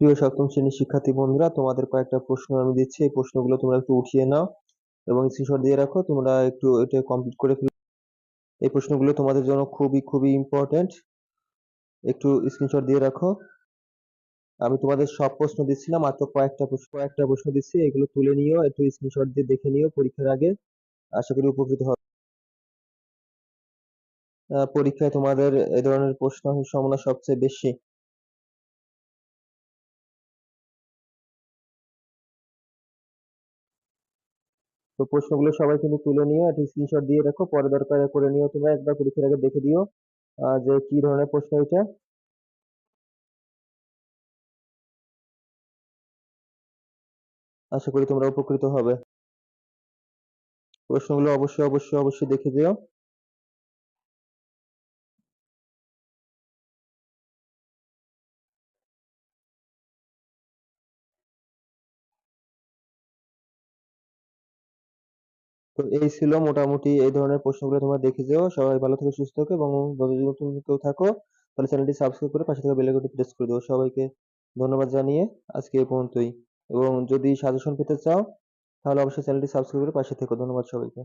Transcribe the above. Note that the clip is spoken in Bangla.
প্রিয় সপ্তম শ্রেণির শিক্ষার্থী বন্ধুরা, তোমাদের কয়েকটা প্রশ্ন আমি দিচ্ছি। এই প্রশ্নগুলো তোমরা একটু উঠিয়ে নাও এবং স্ক্রিনশট দিয়ে রাখো। তোমরা একটু এটা কমপ্লিট করে ফেলো। এই প্রশ্নগুলো তোমাদের জন্য খুবই খুবই ইম্পর্টেন্ট একটু স্ক্রিনশট দিয়ে রাখো। আমি তোমাদের সব প্রশ্ন দিচ্ছি না মাত্র কয়েকটা প্রশ্ন কয়েকটা প্রশ্ন দিচ্ছি। এগুলো তুলে নিও, একটু স্ক্রিনশট দিয়ে দেখে নিও পরীক্ষার আগে। আশা করি উপকৃত হবে পরীক্ষায় তোমাদের এ ধরনের প্রশ্ন সম্ভাবনা সবচেয়ে বেশি। তো প্রশ্নগুলো সবাই কিন্তু তুলে নিও একটা স্ক্রিনশট দিয়ে রাখো, পরে দরকার করে নিও তোমরা, একবার পরীক্ষার আগে দেখে দিও যে কি ধরনের প্রশ্ন এটা। আশা করি তোমরা উপকৃত হবে। প্রশ্নগুলো অবশ্যই অবশ্যই অবশ্যই দেখে দিও তো এই ছিল মোটামুটি এই ধরনের প্রশ্নগুলো তোমরা দেখে যেও। সবাই ভালো থেকে, সুস্থ থাকো এবং যদি নতুন কেউ থাকো, তাহলে চ্যানেলটি সাবস্ক্রাইব করে পাশে থাকা বেল আইকনটি প্রেস করে দেবো সবাইকে ধন্যবাদ জানিয়ে আজকে এই পর্যন্তই। এবং যদি সাজেশন পেতে চাও, তাহলে অবশ্যই চ্যানেলটি সাবস্ক্রাইব করে পাশে থেকো। ধন্যবাদ সবাইকে।